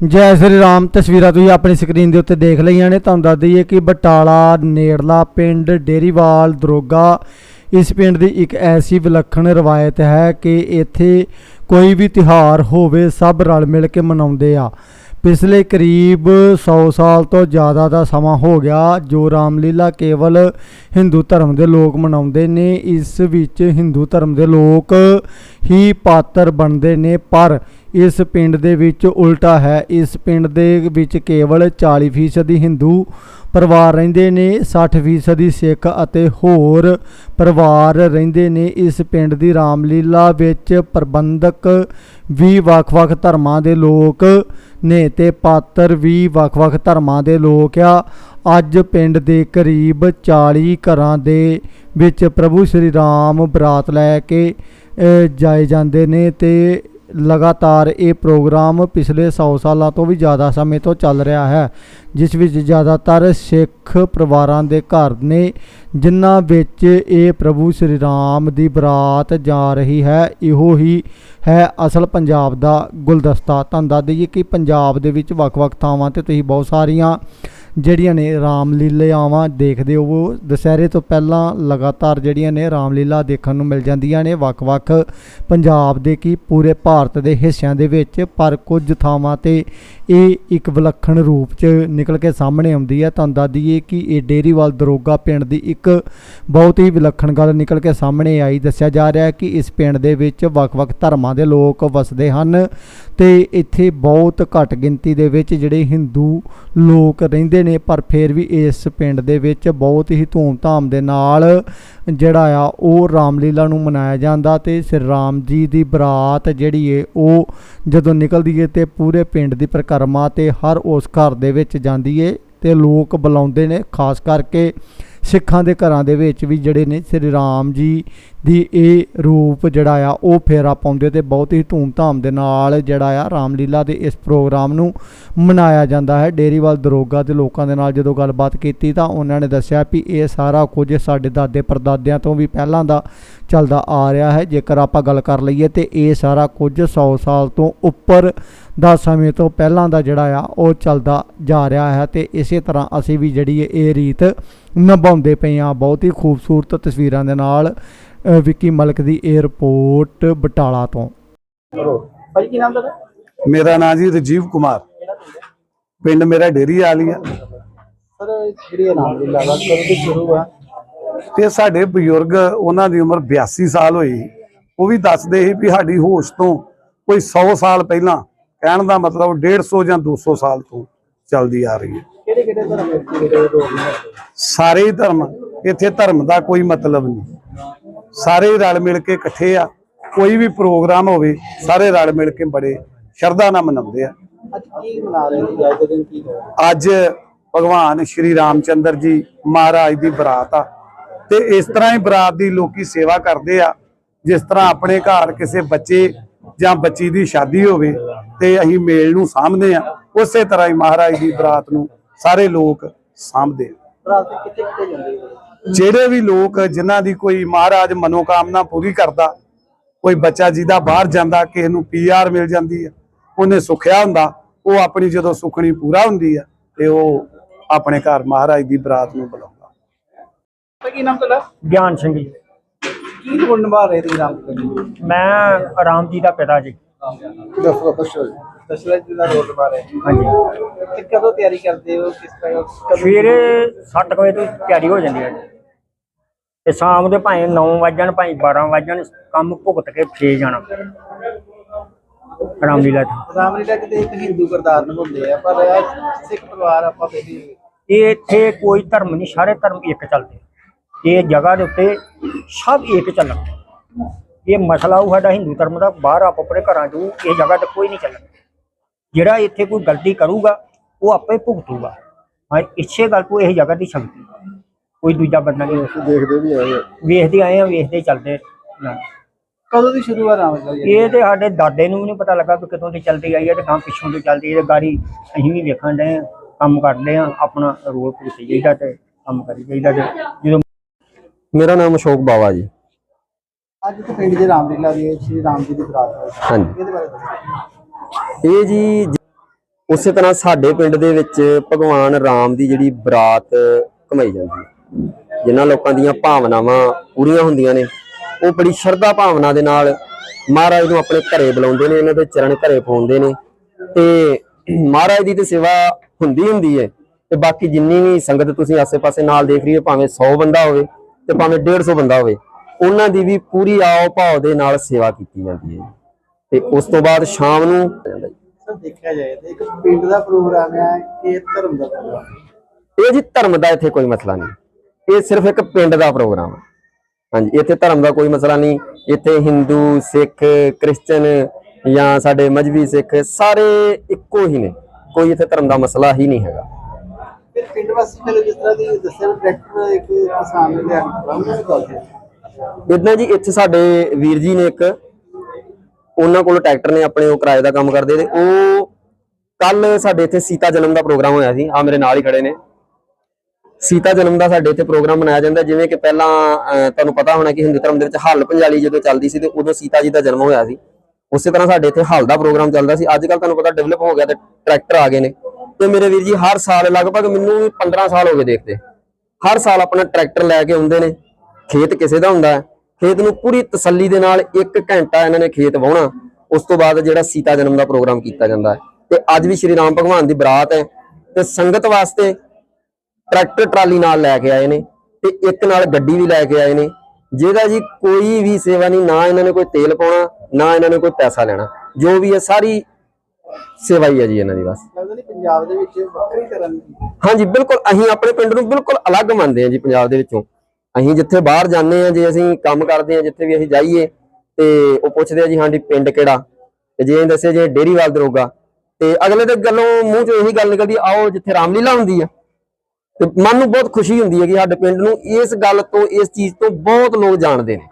ਜੈ ਸ੍ਰੀ ਰਾਮ, ਤਸਵੀਰਾਂ ਤੁਸੀਂ ਆਪਣੀ ਸਕਰੀਨ ਦੇ ਉੱਤੇ ਦੇਖ ਲਈਆਂ ਨੇ। ਤੁਹਾਨੂੰ ਦੱਸ ਦਈਏ ਕਿ ਬਟਾਲਾ, ਨੇੜਲਾ ਪਿੰਡ ਡੇਰੀਵਾਲ, ਦਰੋਗਾ, ਇਸ ਪਿੰਡ ਦੀ ਇੱਕ ਐਸੀ ਵਿਲੱਖਣ ਰਵਾਇਤ ਹੈ ਕਿ ਇੱਥੇ ਕੋਈ ਵੀ ਤਿਹਾਰ ਹੋਵੇ, ਸਭ ਰਲ ਮਿਲ ਕੇ ਮਨਾਉਂਦੇ ਆ। ਪਿਛਲੇ ਕਰੀਬ 100 ਸਾਲ ਤੋਂ ਜ਼ਿਆਦਾ ਦਾ ਸਮਾਂ ਹੋ ਗਿਆ, ਜੋ ਰਾਮਲੀਲਾ ਕੇਵਲ ਹਿੰਦੂ ਧਰਮ ਦੇ ਲੋਕ ਮਨਾਉਂਦੇ ਨੇ, ਇਸ ਵਿੱਚ ਹਿੰਦੂ ਧਰਮ ਦੇ ਲੋਕ ਹੀ ਪਾਤਰ ਬਣਦੇ ਨੇ, ਪਰ ਇਸ ਪਿੰਡ ਦੇ ਵਿੱਚ ਉਲਟਾ ਹੈ। ਇਸ ਪਿੰਡ ਦੇ ਵਿੱਚ ਕੇਵਲ 40% ਹਿੰਦੂ ਪਰਿਵਾਰ ਰਹਿੰਦੇ ਨੇ 60% ਸਿੱਖ ਅਤੇ ਹੋਰ ਪਰਿਵਾਰ ਰਹਿੰਦੇ ਨੇ। ਇਸ ਪਿੰਡ ਦੀ ਰਾਮਲੀਲਾ ਵਿੱਚ ਪ੍ਰਬੰਧਕ ਵੀ ਵੱਖ-ਵੱਖ ਧਰਮਾਂ ਦੇ ਲੋਕ ਨੇ ਤੇ ਪਾਤਰ ਵੀ ਵੱਖ-ਵੱਖ ਧਰਮਾਂ ਦੇ ਲੋਕ ਆ। ਅੱਜ ਪਿੰਡ ਦੇ ਕਰੀਬ 40 ਘਰਾਂ ਦੇ ਵਿੱਚ ਪ੍ਰਭੂ ਸ਼੍ਰੀ ਰਾਮ ਬਰਾਤ ਲੈ ਕੇ ਜਾਏ ਜਾਂਦੇ ਨੇ ਤੇ ਲਗਾਤਾਰ ਇਹ ਪ੍ਰੋਗਰਾਮ ਪਿਛਲੇ 100 ਸਾਲਾਂ ਤੋਂ ਵੀ ਜ਼ਿਆਦਾ ਸਮੇਂ ਤੋਂ ਚੱਲ ਰਿਹਾ ਹੈ, ਜਿਸ ਵਿੱਚ ਜ਼ਿਆਦਾਤਰ ਸਿੱਖ ਪਰਿਵਾਰਾਂ ਦੇ ਘਰ ਨੇ, ਜਿਨ੍ਹਾਂ ਵਿੱਚ ਇਹ ਪ੍ਰਭੂ ਸ਼੍ਰੀ ਰਾਮ ਦੀ ਬਰਾਤ ਜਾ ਰਹੀ ਹੈ, ਇਹੋ ਹੀ ਹੈ ਅਸਲ ਪੰਜਾਬ ਦਾ ਗੁਲਦਸਤਾ। ਤੁਹਾਨੂੰ ਦੱਸ ਦਈਏ ਕਿ ਪੰਜਾਬ ਦੇ ਵਿੱਚ ਵੱਖ-ਵੱਖ ਥਾਵਾਂ ਤੇ ਤੁਸੀਂ ਬਹੁਤ ਸਾਰੀਆਂ ਜਿਹੜੀਆਂ ਨੇ ਰਾਮਲੀਲਾਵਾਂ ਦੇਖਦੇ ਹੋ ਦੁਸਹਿਰੇ ਤੋਂ ਪਹਿਲਾਂ ਲਗਾਤਾਰ ਜਿਹੜੀਆਂ ਨੇ ਰਾਮਲੀਲਾ ਦੇਖਣ ਨੂੰ ਮਿਲ ਜਾਂਦੀਆਂ ਨੇ। ਵੱਖ-ਵੱਖ ਪੰਜਾਬ ਦੇ ਕੀ ਪੂਰੇ ਭਾਰਤ ਦੇ ਹਿੱਸਿਆਂ ਦੇ ਵਿੱਚ, ਪਰ ਕੁਝ ਥਾਵਾਂ ਤੇ ਇਹ ਇੱਕ ਵਿਲੱਖਣ ਰੂਪ 'ਚ ਨਿਕਲ ਕੇ ਸਾਹਮਣੇ ਆਉਂਦੀ ਹੈ। ਤੁਹਾਨੂੰ ਦੱਸ ਦਈਏ ਕਿ ਇਹ ਡੇਰੀਵਾਲ ਦਰੋਗਾ ਪਿੰਡ ਦੀ ਇੱਕ ਬਹੁਤ ਹੀ ਵਿਲੱਖਣ ਗੱਲ ਨਿਕਲ ਕੇ ਸਾਹਮਣੇ ਆਈ। ਦੱਸਿਆ ਜਾ ਰਿਹਾ ਹੈ ਕਿ ਇਸ ਪਿੰਡ ਦੇ ਵਿੱਚ ਵੱਖ-ਵੱਖ ਧਰਮਾਂ ਦੇ ਲੋਕ ਵਸਦੇ ਹਨ। ਤੇ ਇੱਥੇ ਬਹੁਤ ਘੱਟ ਗਿਣਤੀ ਦੇ ਵਿੱਚ ਜਿਹੜੇ ਹਿੰਦੂ ਲੋਕ ਰਹਿੰਦੇ ਨੇ, ਪਰ ਫਿਰ ਵੀ ਇਸ ਪਿੰਡ ਦੇ ਵਿੱਚ ਬਹੁਤ ਹੀ ਧੂਮ-ਧਾਮ ਦੇ ਨਾਲ ਜਿਹੜਾ ਆ, ਉਹ ਰਾਮਲੀਲਾ ਨੂੰ ਮਨਾਇਆ ਜਾਂਦਾ ਤੇ ਸ੍ਰੀ ਰਾਮ ਜੀ ਦੀ ਬਰਾਤ ਜਿਹੜੀ ਏ, ਉਹ ਜਦੋਂ ਨਿਕਲਦੀ ਏ ਤੇ ਪੂਰੇ ਪਿੰਡ ਦੀ ਪਰਿਕਰਮਾ ਤੇ ਹਰ ਉਸ ਘਰ ਦੇ ਵਿੱਚ ਜਾਂਦੀ ਏ ਤੇ ਲੋਕ ਬੁਲਾਉਂਦੇ ਨੇ, ਖਾਸ ਕਰਕੇ ਸਿੱਖਾਂ ਦੇ ਘਰਾਂ ਦੇ ਵਿੱਚ ਵੀ ਜਿਹੜੇ ਨੇ, ਸ੍ਰੀ ਰਾਮ ਜੀ ਦੀ ਇਹ ਰੂਪ ਜਿਹੜਾ ਆ, ਉਹ ਫੇਰਾ ਪਾਉਂਦੇ ਤੇ ਬਹੁਤ ਹੀ ਧੂਮ-ਧਾਮ ਦੇ ਨਾਲ ਜਿਹੜਾ ਆ ਰਾਮਲੀਲਾ ਦੇ ਇਸ ਪ੍ਰੋਗਰਾਮ ਨੂੰ ਮਨਾਇਆ ਜਾਂਦਾ ਹੈ। ਡੇਰੀਵਾਲ ਦਰੋਗਾ ਦੇ ਲੋਕਾਂ ਦੇ ਨਾਲ ਜਦੋਂ ਗੱਲਬਾਤ ਕੀਤੀ ਤਾਂ ਉਹਨਾਂ ਨੇ ਦੱਸਿਆ ਵੀ ਇਹ ਸਾਰਾ ਕੁਝ ਸਾਡੇ ਦਾਦੇ ਪਰਦਾਦਿਆਂ ਤੋਂ ਵੀ ਪਹਿਲਾਂ ਦਾ ਚੱਲਦਾ ਆ ਰਿਹਾ ਹੈ। ਜੇਕਰ ਆਪਾਂ ਗੱਲ ਕਰ ਲਈਏ ਤੇ ਇਹ ਸਾਰਾ ਕੁਝ 100 ਸਾਲ ਤੋਂ ਉੱਪਰ ਦਾ ਸਮੇਂ ਤੋਂ ਪਹਿਲਾਂ ਦਾ ਜਿਹੜਾ ਆ, ਉਹ ਚੱਲਦਾ ਜਾ ਰਿਹਾ ਹੈ ਤੇ ਇਸੇ ਤਰ੍ਹਾਂ ਅਸੀਂ ਵੀ ਜਿਹੜੀ ਇਹ ਰੀਤ ਨਿਭਾਉਂਦੇ ਪਏ ਆ ਬਹੁਤ ਹੀ ਖੂਬਸੂਰਤ ਤਸਵੀਰਾਂ ਦੇ ਨਾਲ ਵਿੱਕੀ ਮਲਕ ਦੀ ਇਹ ਰਿਪੋਰਟ ਬਟਾਲਾ ਤੋਂ। ਭਾਈ ਕੀ ਨਾਮ ਤੁਹਾਡਾ? ਮੇਰਾ ਨਾਂ ਜੀ ਰਜੀਵ ਕੁਮਾਰ। ਪਿੰਡ? ਮੇਰਾ ਡੇਰੀ ਵਾਲੀ ਆ। ਸਰ ਜਿਹੜੀ ਨਾਮ ਦੀ ਤੋਂ ਸ਼ੁਰੂ ਆ? ਤੇ ਸਾਡੇ ਬਜ਼ੁਰਗ ਉਹਨਾਂ ਦੀ ਉਮਰ 82 ਸਾਲ ਹੋਈ। ਉਹ ਵੀ ਦੱਸਦੇ ਸੀ ਵੀ ਸਾਡੀ ਹੋਸ਼ ਤੋਂ ਕੋਈ 100 ਸਾਲ ਪਹਿਲਾਂ ਕਹਿਣ ਦਾ ਮਤਲਬ 150 ਜਾਂ 200 ਸਾਲ ਤੋਂ ਚੱਲਦੀ ਆ ਰਹੀ ਹੈ। ਕਿਹੜੇ ਕਿਹੜੇ ਧਰਮ ਸਾਰੇ ਹੀ ਧਰਮ। ਇੱਥੇ ਧਰਮ ਦਾ ਕੋਈ ਮਤਲਬ ਨਹੀਂ। ਸਾਰੇ ਰਲ ਮਿਲ ਕੇ ਇਕੱਠੇ ਆ। ਕੋਈ ਵੀ ਪ੍ਰੋਗਰਾਮ ਹੋਵੇ ਸਾਰੇ ਰਲ ਮਿਲ ਕੇ ਬੜੇ ਸ਼ਰਧਾ ਨਾਲ ਮਨਾਉਂਦੇ ਆ। ਅੱਜ ਕੀ ਮਨਾ ਰਹੇ ਨੇ ਅੱਜ ਦੇ ਦਿਨ ਕੀ ਹੋਇਆ? ਅੱਜ ਭਗਵਾਨ ਸ਼੍ਰੀ ਰਾਮਚੰਦਰ ਜੀ ਮਹਾਰਾਜ ਦੀ ਬਰਾਤ ਆ। ਤੇ ਇਸ ਤਰ੍ਹਾਂ ਹੀ ਬਰਾਤ ਦੀ ਲੋਕੀ ਸੇਵਾ ਕਰਦੇ ਆ। ਜਿਸ ਤਰ੍ਹਾਂ ਆਪਣੇ ਘਰ ਕਿਸੇ ਬੱਚੇ ਜਾਂ ਬੱਚੀ ਦੀ ਸ਼ਾਦੀ ਹੋਵੇ ਤੇ ਅਸੀਂ ਮੇਲ ਨੂੰ ਸਾਂਭਦੇ ਆ ਉਸੇ ਤਰ੍ਹਾਂ ਹੀ ਮਹਾਰਾਜ ਦੀ ਬਰਾਤ ਨੂੰ ਸਾਰੇ ਲੋਕ ਆ। ਰਾਤ ਦੇ ਕਿੱਥੇ ਕਿੱਥੇ ਜਾਂਦੇ ਹੋ? ਜਿਹੜੇ ਵੀ ਲੋਕ ਜਿਨ੍ਹਾਂ ਦੀ ਕੋਈ ਮਹਾਰਾਜ ਮਨੋਕਾਮਨਾ ਪੂਰੀ ਕਰਦਾ ਕੋਈ ਬੱਚਾ ਜਿਹਦਾ ਬਾਹਰ ਜਾਂਦਾ ਕਿਸੇ ਨੂੰ ਪੀਆਰ ਮਿਲ ਜਾਂਦੀ ਆ ਉਹਨੇ ਸੁਖਿਆ ਹੁੰਦਾ ਉਹ ਆਪਣੀ ਜਦੋਂ ਸੁਖਣੀ ਪੂਰਾ ਹੁੰਦੀ ਆ ਤੇ ਉਹ ਆਪਣੇ ਘਰ ਮਹਾਰਾਜ ਦੀ ਬਰਾਤ ਨੂੰ ਬੁਲਾਉਂਦਾ। ਭਾਈ ਕੀ ਨਾਮ ਤੁਹਾਡਾ? ਗਿਆਨ ਸਿੰਘ ਜੀ। ਕੀ ਰੋਲ ਨਿਭਾ ਰਹੇ ਤੁਸੀਂ ਰਾਮ ਜੀ ਮੈਂ ਰਾਮ ਜੀ ਦਾ ਪਿਤਾ ਜੀ। ਦੱਸੋ ਦੱਸੋ ਦਸ਼ਰਥ ਜੀ ਦਾ ਰੋਲ ਨਿਭਾ ਰਹੇ ਹਾਂਜੀ। ਤੇ ਕਦੋਂ ਤਿਆਰੀ ਕਰਦੇ ਹੋ? ਕਿਸ ਤਰ੍ਹਾਂ ਕਦੋਂ ਸਵੇਰੇ 7 ਵਜੇ ਤੋਂ ਤਿਆਰੀ ਹੋ ਜਾਂਦੀ ਹੈ ਜੀ। ਤੇ ਸ਼ਾਮ ਦੇ ਭਾਵੇਂ 9 ਵਜਣ ਭਾਵੇਂ 12 ਵਜਣ ਕੰਮ ਭੁਗਤ ਕੇ ਫੇਰ ਜਾਣਾ। ਰਾਮਲੀਲਾ ਤੇ। ਰਾਮਲੀਲਾ ਕਿਤੇ ਇੱਕ ਹਿੰਦੂ ਕਰਤਾਰ ਨਿਭਾਉਂਦੇ ਆ ਪਰ ਇਹ ਸਿੱਖ ਪਰਿਵਾਰ ਆਪਾਂ ਬੇਦੀ ਇਹ ਇੱਥੇ ਕੋਈ ਧਰਮ ਨਹੀਂ ਸਾਰੇ ਧਰਮ ਇੱਕ ਚੱਲਦੇ ਇਹ ਜਗ੍ਹਾ ਦੇ ਉੱਤੇ ਸਭ ਇੱਕ ਚੱਲਣ। ਇਹ ਮਸਲਾ ਉਹ ਸਾਡਾ ਹਿੰਦੂ ਧਰਮ ਦਾ ਬਾਹਰ ਆਪ ਆਪਣੇ ਘਰਾਂ 'ਚ ਇਹ ਜਗ੍ਹਾ ਤੇ ਕੋਈ ਨਹੀਂ ਚੱਲਣ। ਜਿਹੜਾ ਇੱਥੇ ਕੋਈ ਗਲਤੀ ਕਰੂਗਾ ਉਹ ਆਪੇ ਭੁਗਤੂਗਾ। ਹਾਂ ਇਸੇ ਗੱਲ ਤੋਂ ਇਹ ਜਗ੍ਹਾ ਦੀ ਸ਼ਕਤੀ। ਕੋਈ ਦੂਜਾ ਬੰਦਾ ਨਹੀਂ ਦੇਖਦੇ ਵੀ ਆਏ ਵੇਖਦੇ ਆਏ ਆ ਵੇਖਦੇ ਚੱਲਦੇ ਨਾ ਕਦੋਂ ਦੀ ਸ਼ੁਰੂ ਆ ਰਾਮਲੀਲਾ ਜੀ ਇਹ ਤੇ ਸਾਡੇ ਦਾਦੇ ਨੂੰ ਵੀ ਨਹੀਂ ਪਤਾ ਲੱਗਾ ਕਿ ਕਿਤੋਂ ਦੀ ਚੱਲਦੀ ਆਈ ਹੈ ਤੇ ਕਾਂ ਪਿੱਛੋਂ ਤੋਂ ਚੱਲਦੀ ਹੈ। ਤੇ ਗਾੜੀ ਅਸੀਂ ਵੀ ਵੇਖਣ ਆ ਕੰਮ ਕਰਦੇ ਆ ਆਪਣਾ ਰੋਲ ਭੁਗਤ ਜਾਈਦਾ ਤੇ ਕੰਮ ਕਰੀ ਜਾਈਦਾ ਤੇ ਜਦੋਂ ਮੇਰਾ ਨਾਮ ਅਸ਼ੋਕ ਬਾਵਾ ਜੀ। ਅੱਜ ਤੇ ਪਿੰਡ ਦੇ ਰਾਮਲੀਲਾ ਦੀ ਸ਼੍ਰੀ ਰਾਮ ਜੀ ਦੀ ਬਰਾਤ ਹੋਈ ਹਾਂਜੀ। ਇਹਦੇ ਬਾਰੇ ਦੱਸੋ। ਇਹ ਜੀ ਉਸੇ ਤਰ੍ਹਾਂ ਸਾਡੇ ਪਿੰਡ ਦੇ ਵਿੱਚ ਭਗਵਾਨ ਰਾਮ ਦੀ ਜਿਹੜੀ ਬਰਾਤ ਕਮਾਈ ਜਾਂਦੀ ਹੈ। ਜਿਨ੍ਹਾਂ ਲੋਕਾਂ ਦੀਆਂ ਭਾਵਨਾਵਾਂ ਪੂਰੀਆਂ ਹੁੰਦੀਆਂ ਨੇ, ਉਹ ਬੜੀ ਸ਼ਰਧਾ ਭਾਵਨਾ ਦੇ ਨਾਲ ਮਹਾਰਾਜ ਨੂੰ ਆਪਣੇ ਘਰੇ ਬੁਲਾਉਂਦੇ ਨੇ, ਇਹਨਾਂ ਦੇ ਚਰਨ ਘਰੇ ਪਾਉਂਦੇ ਨੇ। ਤੇ ਮਹਾਰਾਜ ਦੀ ਤੇ ਸੇਵਾ ਹੁੰਦੀ ਹੁੰਦੀ ਹੈ। ਤੇ ਬਾਕੀ ਜਿੰਨੀ ਵੀ ਸੰਗਤ ਤੁਸੀਂ ਆਸੇ-ਪਾਸੇ ਨਾਲ ਦੇਖ ਰਹੀ ਹੋ, ਭਾਵੇਂ 100 ਬੰਦਾ ਹੋਵੇ ਤੇ ਭਾਵੇਂ 150 ਬੰਦਾ ਹੋਵੇ, ਉਹਨਾਂ ਦੀ ਵੀ ਪੂਰੀ ਆਓ ਭਾਵ ਦੇ ਨਾਲ ਸੇਵਾ ਕੀਤੀ ਜਾਂਦੀ ਹੈ। ਤੇ ਉਸ ਤੋਂ ਬਾਅਦ ਸ਼ਾਮ ਨੂੰ। ਸਰ ਦੇਖਿਆ ਜਾਏ ਤਾਂ ਇੱਕ ਪਿੰਡ ਦਾ ਪ੍ਰੋਗਰਾਮ ਹੈ ਕਿ ਧਰਮ ਦਾ ਪ੍ਰੋਗਰਾਮ। ਇਹ ਜੀ ਧਰਮ ਦਾ ਇੱਥੇ ਕੋਈ ਮਸਲਾ ਨਹੀਂ। ਇਹ ਸਿਰਫ ਇੱਕ ਪਿੰਡ ਦਾ ਪ੍ਰੋਗਰਾਮ ਹੈ। ਹਾਂਜੀ ਇੱਥੇ ਧਰਮ ਦਾ ਕੋਈ ਮਸਲਾ ਨਹੀਂ। ਇੱਥੇ ਹਿੰਦੂ ਸਿੱਖ ਕ੍ਰਿਸਚੀਅਨ ਜਾਂ ਸਾਡੇ ਮਜਬੀ ਸਿੱਖ ਸਾਰੇ ਇੱਕੋ ਹੀ ਨੇ। ਕੋਈ ਇੱਥੇ ਧਰਮ ਦਾ ਮਸਲਾ ਹੀ ਨਹੀਂ ਹੈਗਾ। ਫਿਰ ਪਿੰਡ ਵਾਸੀ ਚਲੋ ਜਿਸ ਤਰ੍ਹਾਂ ਦੀ ਦੱਸਿਆ ਟਰੈਕਟਰ ਇੱਕ ਕਿਸਾਨ ਨੇ ਲਿਆ ਕੇ ਉਹਨਾਂ ਨੂੰ ਦੱਸ ਦਿਓ ਇਦਾਂ ਜੀ ਇੱਥੇ ਸਾਡੇ ਵੀਰ ਜੀ ਨੇ ਇੱਕ ਉਹਨਾਂ ਕੋਲ ਟਰੈਕਟਰ ਨੇ ਆਪਣੇ ਉਹ ਕਿਰਾਏ ਦਾ ਕੰਮ ਕਰਦੇ ਤੇ ਉਹ ਕੱਲ ਸਾਡੇ ਇੱਥੇ ਸੀਤਾ ਜਨਮ ਦਾ ਪ੍ਰੋਗਰਾਮ ਹੋਇਆ ਸੀ ਆ ਮੇਰੇ ਨਾਲ ਹੀ ਖੜੇ ਨੇ। ਸੀਤਾ ਜਨਮ ਦਾ ਸਾਡੇ ਇੱਥੇ ਪ੍ਰੋਗਰਾਮ ਮਨਾਇਆ ਜਾਂਦਾ, ਜਿਵੇਂ ਕਿ ਪਹਿਲਾਂ ਤੁਹਾਨੂੰ ਪਤਾ ਹੋਣਾ ਕਿ ਹਿੰਦੂ ਧਰਮ ਦੇ ਵਿੱਚ ਹੱਲ ਪੰਜਾਲੀ ਜਦੋਂ ਚੱਲਦੀ ਸੀ ਤੇ ਉਦੋਂ ਸੀਤਾ ਜੀ ਦਾ ਜਨਮ ਹੋਇਆ ਸੀ। ਉਸੇ ਤਰ੍ਹਾਂ ਸਾਡੇ ਇੱਥੇ ਹੱਲ ਦਾ ਪ੍ਰੋਗਰਾਮ ਚੱਲਦਾ ਸੀ। ਅੱਜ ਕੱਲ ਤੁਹਾਨੂੰ ਪਤਾ ਡਿਵੈਲਪ ਹੋ ਗਿਆ ਤੇ ਟਰੈਕਟਰ ਆ ਗਏ ਨੇ। ਤੇ ਮੇਰੇ ਵੀਰ ਜੀ, ਹਰ ਸਾਲ ਲਗਭਗ ਮੈਨੂੰ ਵੀ 15 ਸਾਲ ਹੋ ਗਏ ਦੇਖਦੇ। ਹਰ ਸਾਲ ਆਪਣਾ ਟਰੈਕਟਰ ਲੈ ਕੇ ਆਉਂਦੇ ਨੇ। ਖੇਤ ਕਿਸੇ ਦਾ ਹੁੰਦਾ ਹੈ। ਖੇਤ ਨੂੰ ਪੂਰੀ ਤਸੱਲੀ ਦੇ ਨਾਲ 1 ਘੰਟਾ ਇਹਨਾਂ ਨੇ ਖੇਤ ਵਾਹੁਣਾ ਉਸ ਤੋਂ ਬਾਅਦ ਜਿਹੜਾ ਸੀਤਾ ਜਨਮ ਦਾ ਪ੍ਰੋਗਰਾਮ ਕੀਤਾ ਜਾਂਦਾ ਹੈ। ਤੇ ਅੱਜ ਵੀ ਸ਼੍ਰੀ ਰਾਮ ਭਗਵਾਨ ਦੀ ਬਰਾਤ ਹੈ ਤੇ ਸੰਗਤ ਵਾਸਤੇ ਟਰੈਕਟਰ ਟਰਾਲੀ ਨਾਲ ਲੈ ਕੇ ਆਏ ਨੇ ਤੇ ਇੱਕ ਨਾਲ ਗੱਡੀ ਵੀ ਲੈ ਕੇ ਆਏ ਨੇ ਜਿਹਦਾ ਜੀ ਕੋਈ ਵੀ ਸੇਵਾ ਨਹੀਂ ਨਾ ਇਹਨਾਂ ਨੇ ਕੋਈ ਤੇਲ ਪਾਉਣਾ ਨਾ ਇਹਨਾਂ ਨੇ ਕੋਈ ਪੈਸਾ ਲੈਣਾ। ਜੋ ਵੀ ਹੈ ਸਾਰੀ ਸੇਵਾ ਹੀ ਹੈ ਜੀ ਇਹਨਾਂ ਦੀ ਬਸ। ਲੱਗਦਾ ਨਹੀਂ ਪੰਜਾਬ ਦੇ ਵਿੱਚ ਵੱਖਰੀ ਤਰ੍ਹਾਂ ਦੀ ਹਾਂਜੀ ਬਿਲਕੁਲ ਅਸੀਂ ਆਪਣੇ ਪਿੰਡ ਨੂੰ ਬਿਲਕੁਲ ਅਲੱਗ ਮੰਨਦੇ ਹਾਂ ਜੀ ਪੰਜਾਬ ਦੇ ਵਿੱਚੋਂ। ਅਸੀਂ ਜਿੱਥੇ ਬਾਹਰ ਜਾਂਦੇ ਹਾਂ, ਜੇ ਅਸੀਂ ਕੰਮ ਕਰਦੇ ਹਾਂ, ਜਿੱਥੇ ਵੀ ਅਸੀਂ ਜਾਈਏ, ਤੇ ਉਹ ਪੁੱਛਦੇ ਆ ਜੀ, ਹਾਂਜੀ, ਪਿੰਡ ਕਿਹੜਾ? ਤੇ ਜੇ ਅਸੀਂ ਦੱਸੇ ਜੇ ਡੇਰੀਵਾਲ ਦਰੋਗਾ, ਤੇ ਅਗਲੇ ਦੇ ਗੱਲੋਂ ਮੂੰਹ ਚੋਂ ਇਹੀ ਗੱਲ ਨਿਕਲਦੀ ਆਓ ਜਿੱਥੇ ਰਾਮਲੀਲਾ ਹੁੰਦੀ ਆ। ਤੇ ਮਨ ਨੂੰ ਬਹੁਤ ਖੁਸ਼ੀ ਹੁੰਦੀ ਹੈ ਕਿ ਸਾਡੇ ਪਿੰਡ ਨੂੰ ਇਸ ਗੱਲ ਤੋਂ, ਇਸ ਚੀਜ਼ ਤੋਂ ਬਹੁਤ ਲੋਕ ਜਾਣਦੇ ਨੇ।